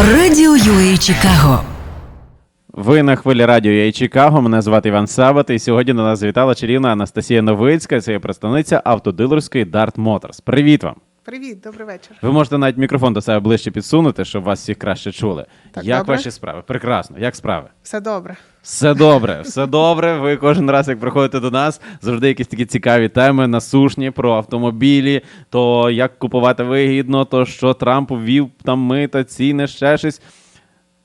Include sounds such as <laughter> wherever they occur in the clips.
Радіо UA Чикаго. Ви на хвилі радіо «Я Чикаго. Мене звати Іван Сабат, і сьогодні до нас вітала чарівна Анастасія Новицька. Це є представниця автодилерської Dart Motors. Привіт вам! Привіт, добрий вечір. Ви можете навіть мікрофон до себе ближче підсунути, щоб вас всіх краще чули. Так, як добре? ваші справи? Прекрасно. Як справи? Все добре. Все добре, все добре. Ви кожен раз, як приходите до нас, завжди якісь такі цікаві теми насушні про автомобілі, то як купувати вигідно, то що Трамп ввів там мита, ціни, ще щось.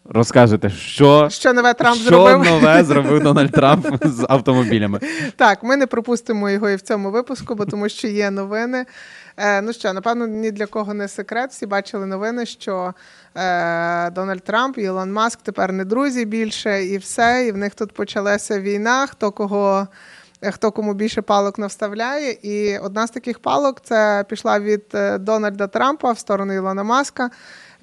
Розкажете, що, Що нове Трамп що зробив? нове <laughs> зробив Дональд Трамп з автомобілями. Так, ми не пропустимо його і в цьому випуску, бо тому що є новини. Е, ну що, напевно, ні для кого не секрет. Всі бачили новини, що е, Дональд Трамп і Ілон Маск тепер не друзі більше, і все. І в них тут почалася війна. Хто кого. е, Хто кому більше палок навставляє, і одна з таких палок це пішла від е, Дональда Трампа в сторону Ілона Маска.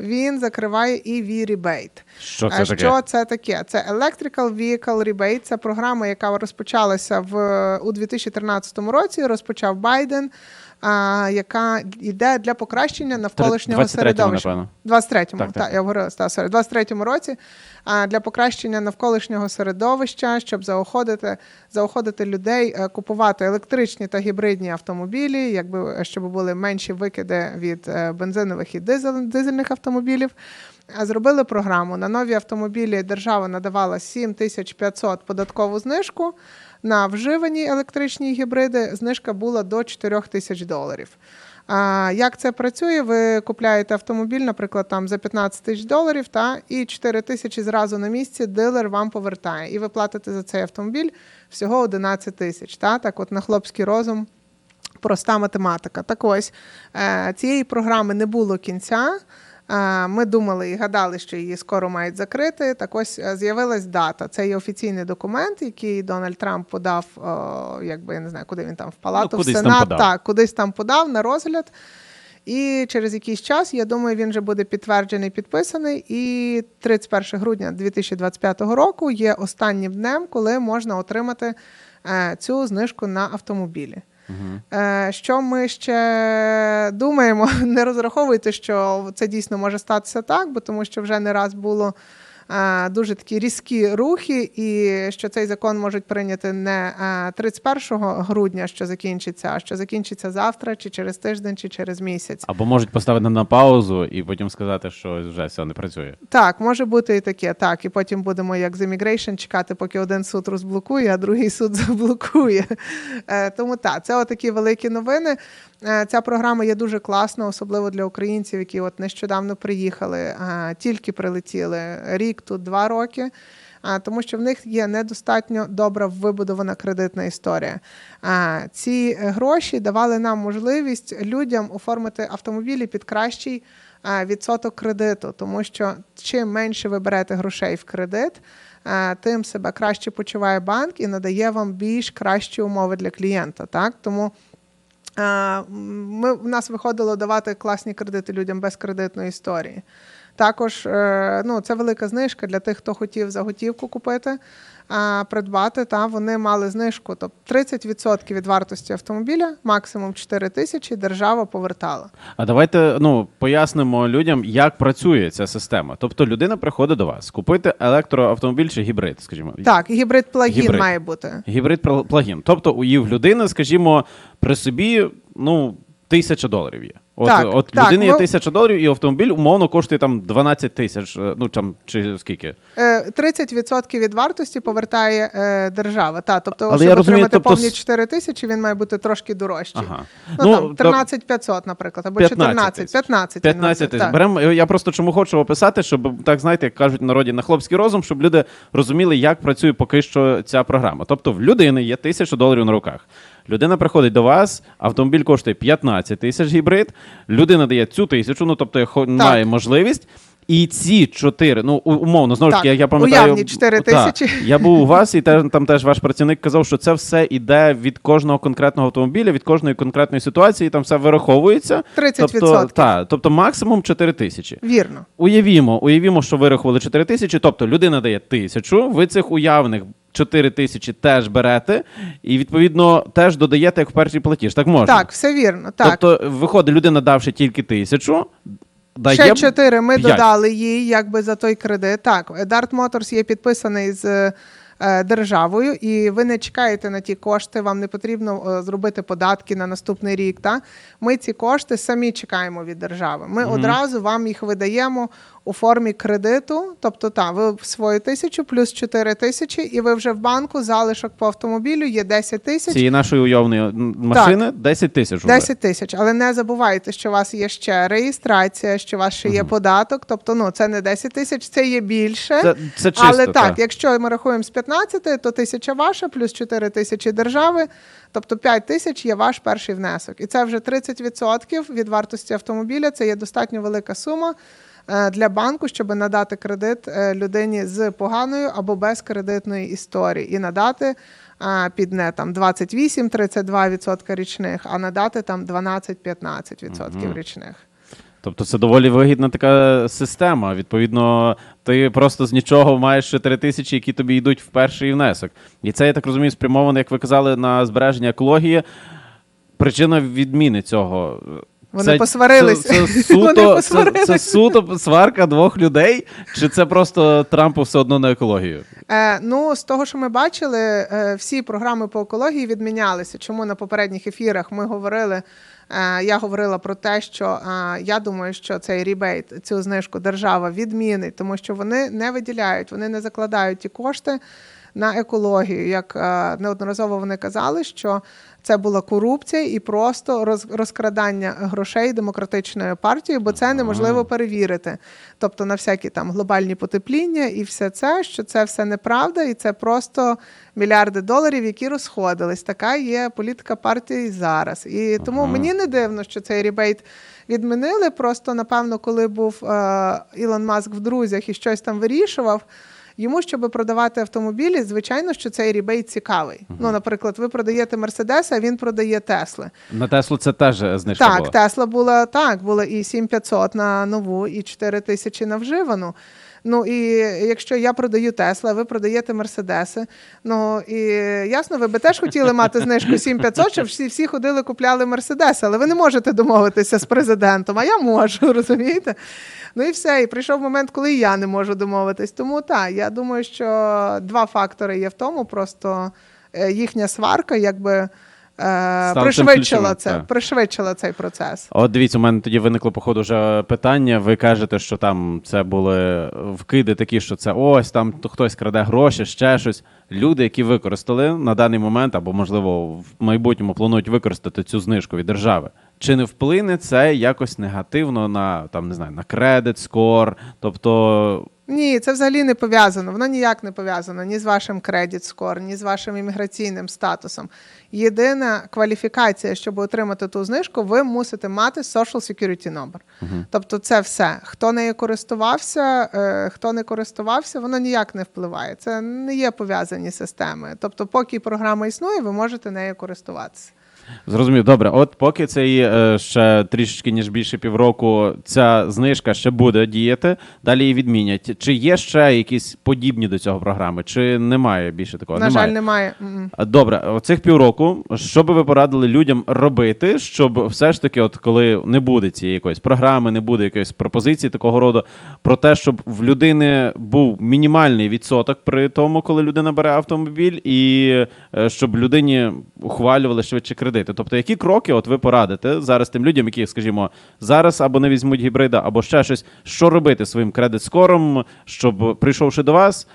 Він закриває EV Rebate. Що це Е, таке? Що це таке? Це Electrical Vehicle Rebate. Це програма, яка розпочалася в у 2013 році. Розпочав Байден, яка йде для покращення навколишнього 23-му, середовища. напевно. 23-му, Так, так, так. я говорила, sorry, 23-му році. А, для покращення навколишнього середовища, щоб заохотити, заохотити людей е, купувати електричні та гібридні автомобілі, якби е, щоб були менші викиди від е, бензинових і дизель, дизельних автомобілів. А Зробили програму. На нові автомобілі держава надавала 7500 податкову знижку. На вживані електричні гібриди знижка була до 4 тисяч доларів. А як це працює? Ви купляєте автомобіль, наприклад, там за 15 тисяч доларів, та і 4 тисячі зразу на місці дилер вам повертає. І ви платите за цей автомобіль всього 11 тисяч. Та? Так, от на хлопський розум проста математика. Так ось е, цієї програми не було кінця. Ми думали і гадали, що її скоро мають закрити. Так ось е, з'явилась дата. Це є офіційний документ, який Дональд Трамп подав, якби я не знаю, куди він там в палату, Ну, в Сенат. Так, кудись там подав на розгляд. І через якийсь час, я думаю, він вже буде підтверджений, підписаний. І 31 грудня 2025 року є останнім днем, коли можна отримати е, цю знижку на автомобілі. Е, Що ми ще думаємо? <laughs> Не розраховуйте, що це дійсно може статися так, бо тому що вже не раз було дуже такі різкі рухи, і що цей закон можуть прийняти не е, 31 грудня, що закінчиться, а що закінчиться завтра, чи через тиждень, чи через місяць. Або можуть поставити на паузу і потім сказати, що вже все не працює. Так, може бути і таке. Так, і потім будемо як з Immigration чекати, поки один суд розблокує, а другий суд <laughs> заблокує. Е, Тому так, це отакі великі новини. Е, Ця програма є дуже класна, особливо для українців, які от нещодавно приїхали, е, тільки прилетіли рік тут два роки. А, Тому що в них є недостатньо добра вибудована кредитна історія. Ці е, гроші давали нам можливість людям оформити автомобілі під кращий відсоток кредиту, тому що чим менше ви берете грошей в кредит, тим себе краще почуває банк і надає вам більш кращі умови для клієнта. Так? Тому ми, в нас виходило давати класні кредити людям без кредитної історії. Також е, ну, це велика знижка для тих, хто хотів за готівку купити, а, придбати. Та вони мали знижку. Тобто 30% від вартості автомобіля, максимум 4 тисячі, держава повертала. А давайте ну пояснимо людям, як працює ця система. Тобто людина приходить до вас купити електроавтомобіль чи гібрид, скажімо. Так, гібрид плагін Гібрид. має бути. Гібрид пл- плагін. Тобто у її людини, скажімо, при собі ну тисяча доларів є. От, Так, от так, людини є ну- тисяча доларів, і автомобіль умовно коштує там 12 тисяч. е, Ну там чи скільки? Е, 30% від вартості повертає е, держава. Та, тобто, Але щоб я розумію, отримати тобто повні с- 4 тисячі, він має бути трошки дорожчий. Ага. Ну, Ну, там то- 13 500, наприклад, або 14, 15. 15 тисяч. Беремо. Я просто чому хочу описати, щоб так знаєте, як кажуть в народі на хлопський розум, щоб люди розуміли, як працює поки що ця програма. Тобто, в людини є тисяча доларів на руках. Людина приходить до вас, автомобіль коштує 15 тисяч гібрид. Людина дає цю тисячу, ну тобто має можливість. І ці чотири, ну умовно, знову ж таки, я пам'ятаю, уявні чотири та, тисячі. я був у вас, і <laughs> те- там теж ваш працівник казав, що це все іде від кожного конкретного автомобіля, від кожної конкретної ситуації, там все вираховується. 30%. Тобто, та, тобто максимум 4 тисячі. Вірно. Уявімо, уявімо, що вирахували 4 тисячі, тобто людина дає тисячу, ви цих уявних 4 тисячі теж берете, і відповідно теж додаєте як в перший платіж. Так можна. Так, все вірно. Так. Тобто, виходить, людина давши тільки тисячу, дає Ще чотири ми 5. додали їй, якби за той кредит. Так, Dart Motors є підписаний з е, державою, і ви не чекаєте на ті кошти. Вам не потрібно е, зробити податки на наступний рік. Та ми ці кошти самі чекаємо від держави. Ми одразу вам їх видаємо у формі кредиту. Тобто, та ви свою тисячу плюс 4 тисячі, і ви вже в банку залишок по автомобілю є 10 тисяч. цієї нашої уявної м, машини 10 тисяч. уже. 10 тисяч, але не забувайте, що у вас є ще реєстрація, що у вас ще є податок. Тобто, ну це не 10 тисяч, це є більше. Це, це чисто. але так, так. якщо ми рахуємо з 15, то тисяча ваша, плюс 4 тисячі держави, тобто 5 тисяч є ваш перший внесок. І це вже 30% від вартості автомобіля. Це є достатньо велика сума. Е, Для банку, щоб надати кредит е, людині з поганою або без кредитної історії, і надати е, під не там 28-32% річних, а надати там 12-15% річних. Тобто це доволі вигідна така система. Відповідно, ти просто з нічого маєш 4 тисячі, які тобі йдуть в перший внесок. І це, я так розумію, спрямовано, як ви казали, на збереження екології. Причина відміни цього. Вони посварились. Це, це, <laughs> Вони суто, це, це суто сварка двох людей, чи це просто Трампу все одно на екологію? Е, ну, з того, що ми бачили, е, всі програми по екології відмінялися. Чому на попередніх ефірах ми говорили? е, Я говорила про те, що е, я думаю, що цей рібейт, цю знижку держава відмінить, тому що вони не виділяють, вони не закладають ті кошти на екологію. Як е, неодноразово вони казали, що це була корупція і просто роз- розкрадання грошей демократичної партії, бо це неможливо перевірити. Тобто на всякі там глобальні потепління і все це, що це все неправда, і це просто мільярди доларів, які розходились. Така є політика партії зараз. І тому мені не дивно, що цей рібейт відмінили. Просто напевно, коли був е, Ілон Маск в друзях і щось там вирішував. Йому, щоб продавати автомобілі, звичайно, що цей рібей цікавий. Ну, наприклад, ви продаєте Мерседес, а він продає Тесли. На Теслу це теж знижка Так, була. Тесла була так, була і 7500 на нову, і 4000 на вживану. Ну і якщо я продаю Тесла, ви продаєте Мерседеси. Ну і ясно, ви би теж хотіли мати знижку 7500, щоб всі, всі ходили, купляли Мерседеси, але ви не можете домовитися з президентом, а я можу, <laughs> розумієте? Ну і все. І прийшов момент, коли і я не можу домовитись. Тому так, я думаю, що два фактори є в тому, просто е, їхня сварка, якби. Е, Пришвидшила це, та. пришвидшила цей процес. От дивіться, у мене тоді виникло по ходу вже питання. Ви кажете, що там це були вкиди такі, що це ось там то хтось краде гроші, ще щось. Люди, які використали на даний момент, або можливо в майбутньому планують використати цю знижку від держави. Чи не вплине це якось негативно на там не знаю на кредит, скор? Тобто Ні, це взагалі не пов'язано. Воно ніяк не пов'язано ні з вашим кредит скор, ні з вашим імміграційним статусом. Єдина кваліфікація, щоб отримати ту знижку, ви мусите мати Social Security Number. Тобто, це все. Хто нею користувався, е, хто не користувався, воно ніяк не впливає. Це не є пов'язані системи. Тобто, поки програма існує, ви можете нею користуватися. Зрозумів, добре. От поки цей е, ще трішечки ніж більше півроку ця знижка ще буде діяти, далі її відмінять. Чи є ще якісь подібні до цього програми, чи немає більше такого? На жаль, немає. М-м. Добре, оцих півроку, що би ви порадили людям робити, щоб все ж таки, от коли не буде цієї якоїсь програми, не буде якоїсь пропозиції такого роду, про те, щоб в людини був мінімальний відсоток при тому, коли людина бере автомобіль, і е, щоб людині ухвалювали швидше кредити. Тобто, які кроки от ви порадите зараз тим людям, які, скажімо, зараз або не візьмуть гібрида, або ще щось, що робити своїм кредит-скором, щоб прийшовши до вас,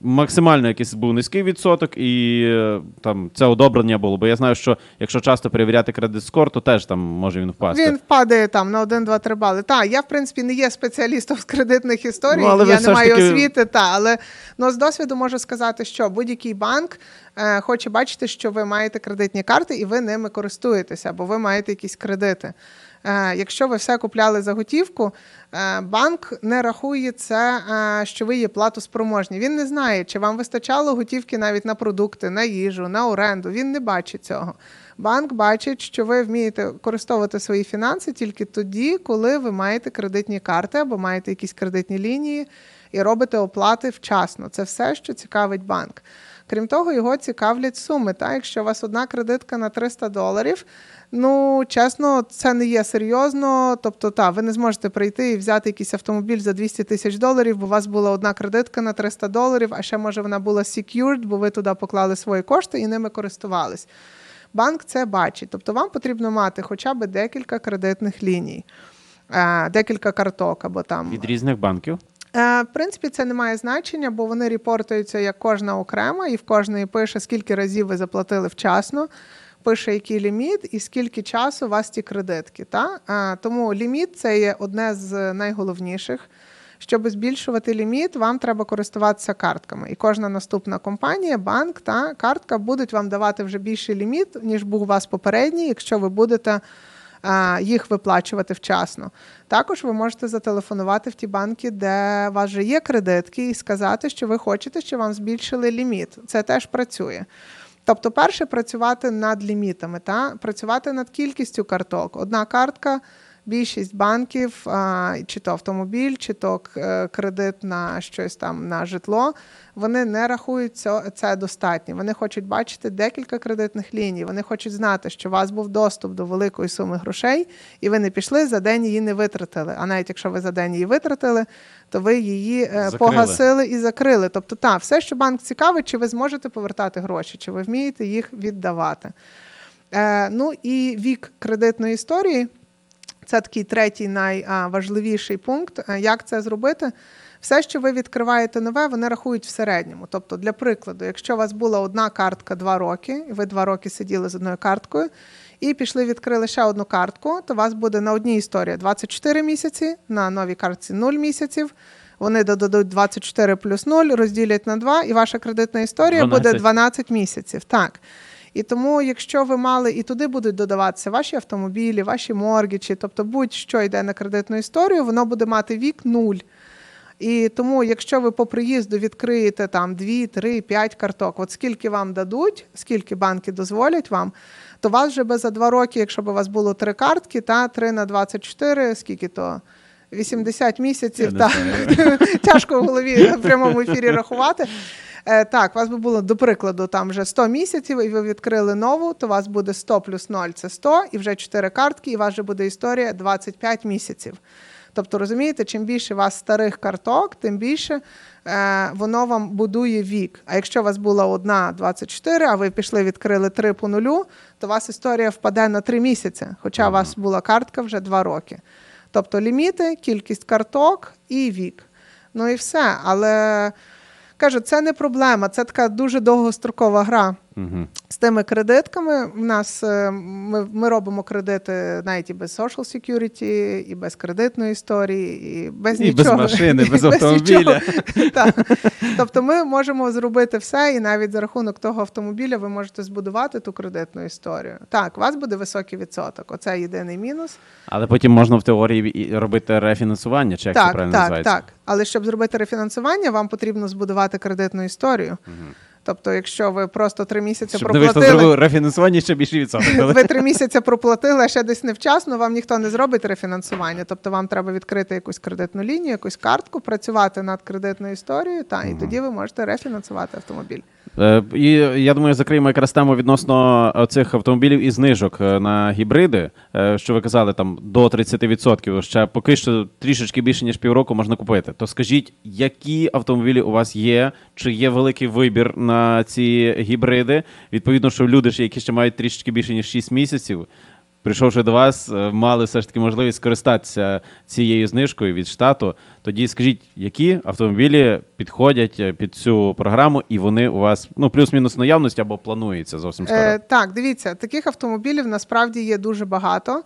максимально якийсь був низький відсоток, і е, там це одобрення було. Бо я знаю, що якщо часто перевіряти кредит скор, то теж там може він впасти. Він впадає там на 1-2-3 бали. Так, я в принципі не є спеціалістом з кредитних історій, Ну, але я не маю таки- освіти, та, але ну, з досвіду можу сказати, що будь-який банк е, хоче бачити, що ви маєте кредитні карти і ви ними користуєтеся, або ви маєте якісь кредити. Е, якщо ви все купляли за готівку, е, банк не рахує це, е, що ви є платоспроможні. Він не знає, чи вам вистачало готівки навіть на продукти, на їжу, на оренду. Він не бачить цього. Банк бачить, що ви вмієте користувати свої фінанси тільки тоді, коли ви маєте кредитні карти або маєте якісь кредитні лінії і робите оплати вчасно. Це все, що цікавить банк. Крім того, його цікавлять суми. Та? Якщо у вас одна кредитка на 300 доларів, ну чесно, це не є серйозно. Тобто, та, ви не зможете прийти і взяти якийсь автомобіль за 200 тисяч доларів, бо у вас була одна кредитка на 300 доларів, а ще може вона була secured, бо ви туди поклали свої кошти і ними користувались. Банк це бачить. Тобто вам потрібно мати хоча б декілька кредитних ліній, е, декілька карток або там. Від різних банків. Е, В принципі, це не має значення, бо вони репортуються як кожна окрема, і в кожної пише, скільки разів ви заплатили вчасно, пише який ліміт і скільки часу у вас ті кредитки. Та? Е, Тому ліміт це є одне з найголовніших. Щоб збільшувати ліміт, вам треба користуватися картками. І кожна наступна компанія, банк та картка будуть вам давати вже більший ліміт, ніж був у вас попередній, якщо ви будете їх виплачувати вчасно. Також ви можете зателефонувати в ті банки, де у вас вже є кредитки, і сказати, що ви хочете, щоб вам збільшили ліміт. Це теж працює. Тобто, перше працювати над лімітами, та працювати над кількістю карток. Одна картка. Більшість банків, чи то автомобіль, чи то е, кредит на щось там на житло, вони не рахують це, це достатньо. Вони хочуть бачити декілька кредитних ліній. Вони хочуть знати, що у вас був доступ до великої суми грошей, і ви не пішли за день її не витратили. А навіть якщо ви за день її витратили, то ви її е, Закрили. погасили і закрили. Тобто, та все, що банк цікавить, чи ви зможете повертати гроші, чи ви вмієте їх віддавати. Е, ну і вік кредитної історії. Це такий третій найважливіший пункт. Е, Як це зробити? Все, що ви відкриваєте нове, вони рахують в середньому. Тобто, для прикладу, якщо у вас була одна картка два роки, і ви два роки сиділи з одною карткою, і пішли відкрили ще одну картку, то у вас буде на одній історії 24 місяці, на новій картці 0 місяців. Вони додадуть 24 плюс 0, розділять на 2, і ваша кредитна історія 12. буде 12 місяців. Так. І тому, якщо ви мали і туди будуть додаватися ваші автомобілі, ваші моргічі, тобто будь-що йде на кредитну історію, воно буде мати вік нуль. І тому, якщо ви по приїзду відкриєте там 2, 3, 5 карток, от скільки вам дадуть, скільки банки дозволять вам, то вас вже би за два роки, якщо б у вас було три картки, та 3 на 24, скільки то? 80 місяців, Я та <laughs> тяжко в голові в прямому ефірі рахувати. Е, Так, у вас би було, до прикладу, там вже 100 місяців, і ви відкрили нову, то у вас буде 100 плюс 0 це 100, і вже 4 картки, і у вас вже буде історія 25 місяців. Тобто, розумієте, чим більше у вас старих карток, тим більше е, воно вам будує вік. А якщо у вас була одна 24, а ви пішли відкрили 3 по нулю, то у вас історія впаде на 3 місяці, хоча у вас була картка вже 2 роки. Тобто ліміти, кількість карток і вік. Ну і все. Але кажу, це не проблема, це така дуже довгострокова гра. Угу. З тими кредитками в нас е, ми, ми робимо кредити навіть і без social security, і без кредитної історії, і без І без нічого. машини, <laughs> без автомобіля. <laughs> Так. Тобто ми можемо зробити все, і навіть за рахунок того автомобіля ви можете збудувати ту кредитну історію. Так, у вас буде високий відсоток. Оце єдиний мінус. Але потім можна в теорії робити рефінансування, чи як це так, правильно так, називається? так. Але щоб зробити рефінансування, вам потрібно збудувати кредитну історію. Тобто, якщо ви просто три місяці Щоб не проплатили. рефінансування ще більше відсоток. <laughs> Ви три <laughs> місяці проплатили, а ще десь невчасно, вам ніхто не зробить рефінансування. Тобто вам треба відкрити якусь кредитну лінію, якусь картку, працювати над кредитною історією, та, і тоді ви можете рефінансувати автомобіль. Е, І я думаю, закриємо якраз тему відносно цих автомобілів і знижок е, на гібриди. Е, Що ви казали, там до 30%, ще поки що трішечки більше ніж півроку можна купити. То скажіть, які автомобілі у вас є? Чи є великий вибір на ці гібриди? Відповідно, що люди які ще мають трішечки більше ніж 6 місяців. Прийшовши до вас, е, мали все ж таки можливість скористатися цією знижкою від штату. Тоді скажіть, які автомобілі підходять е, під цю програму, і вони у вас ну плюс-мінус наявності або планується зовсім скоро. Е, так, дивіться, таких автомобілів насправді є дуже багато.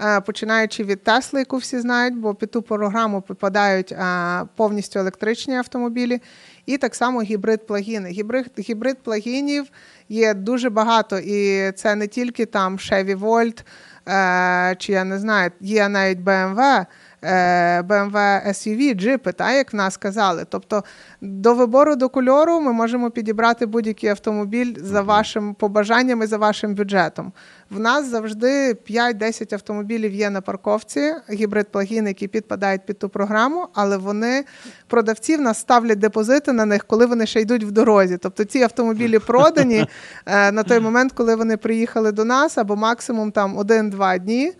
Е, Починаючи від Тесли, яку всі знають, бо під ту програму попадають е, повністю електричні автомобілі, і так само гібрид-плагіни. Гібрид, гібрид-плагінів є дуже багато, і це не тільки там Chevy Volt, е, чи я не знаю, є навіть BMW, BMW SUV, джипи, так, як в нас казали. Тобто до вибору до кольору ми можемо підібрати будь-який автомобіль за вашим побажанням і за вашим бюджетом. В нас завжди 5-10 автомобілів є на парковці, гібрид-плагіни, які підпадають під ту програму, але вони продавці в нас ставлять депозити на них, коли вони ще йдуть в дорозі. Тобто ці автомобілі <laughs> продані е, на той момент, коли вони приїхали до нас, або максимум там 1-2 дні.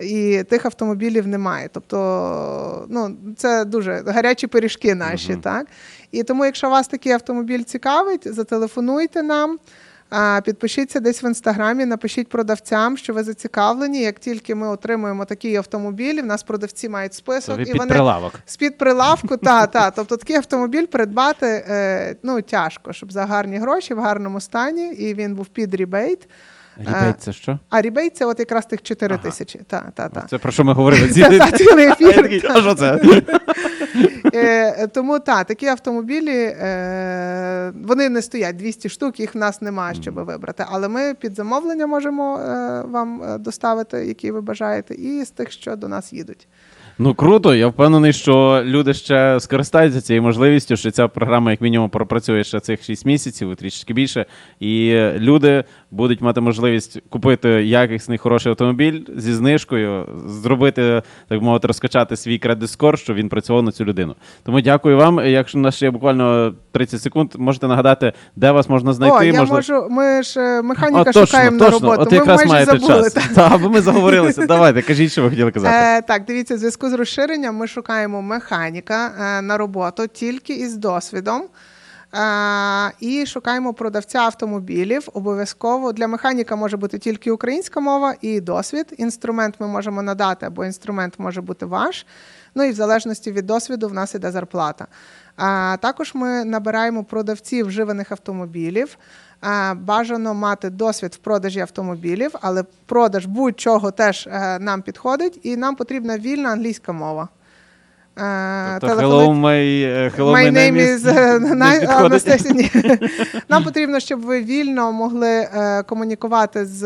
І тих автомобілів немає. Тобто, ну це дуже гарячі пиріжки наші, так? І тому, якщо вас такий автомобіль цікавить, зателефонуйте нам. Підпишіться десь в інстаграмі, напишіть продавцям, що ви зацікавлені. Як тільки ми отримуємо такі автомобілі, в нас продавці мають список і під вони прилавок. з-під прилавку, та, та. Тобто такий автомобіль придбати е, ну, тяжко, щоб за гарні гроші в гарному стані, і він був під рібейт. Рібейт, це що? А рібейт це от якраз тих 4 Ага. тисячі. Та, та, та. Це про що ми говорили? <laughs> Цілий ефір. а що це? <laughs> Е, тому так, такі автомобілі е, вони не стоять 200 штук, їх в нас немає, щоб вибрати. Але ми під замовлення можемо е, вам е, доставити, які ви бажаєте, і з тих, що до нас їдуть. Ну круто. Я впевнений, що люди ще скористаються цією можливістю, що ця програма, як мінімум, пропрацює ще цих 6 місяців, трішки більше. І люди будуть мати можливість купити якісний хороший автомобіль зі знижкою, зробити, так мовити, розкачати свій кредит скор, щоб він працював на цю людину. Тому дякую вам. Якщо у нас ще є буквально 30 секунд, можете нагадати, де вас можна знайти. О, я можна... можу. Ми ж е, механіка О, точно, шукаємо точно. на роботу. От ми якраз майже маєте забули. час. так. Та, бо ми заговорилися. Давайте, кажіть, що ви хотіли казати. Е, так, дивіться, зв'язку з розширенням ми шукаємо механіка е, на роботу тільки із досвідом. Е, і шукаємо продавця автомобілів. Обов'язково для механіка може бути тільки українська мова і досвід. Інструмент ми можемо надати, або інструмент може бути ваш. Ну і в залежності від досвіду в нас іде зарплата. А також ми набираємо продавців вживаних автомобілів. Бажано мати досвід в продажі автомобілів, але продаж будь-чого теж е, нам підходить, і нам потрібна вільна англійська мова. Тобто, hello, my, hello, My name is не На- підходить. Анастасія. Ні. <laughs> Нам потрібно, щоб ви вільно могли е, комунікувати з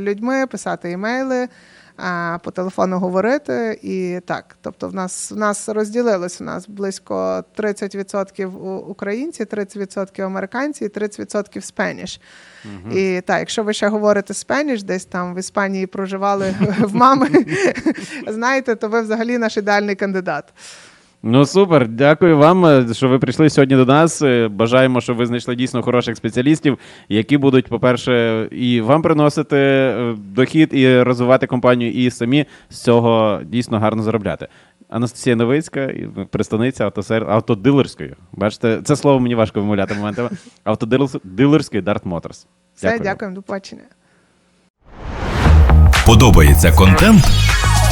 людьми, писати імейли, е, по телефону говорити. І так, тобто, в нас в нас розділилось. У нас близько 30% українці, 30% американці і 30% спеніш. І так, якщо ви ще говорите спеніш, десь там в Іспанії проживали <laughs> в мами, <laughs> знаєте, то ви взагалі наш ідеальний кандидат. Ну супер, дякую вам, е, що ви прийшли сьогодні до нас. Е, Бажаємо, щоб ви знайшли дійсно хороших спеціалістів, які будуть, по-перше, і вам приносити е, дохід і розвивати компанію, і самі з цього дійсно гарно заробляти. Анастасія Новицька, представниця автосер... автодилерської. Бачите, це слово мені важко вимовляти моментами. <laughs> Автодилерської Dart Motors. Все, Дякую. дякуємо, до побачення. Подобається контент?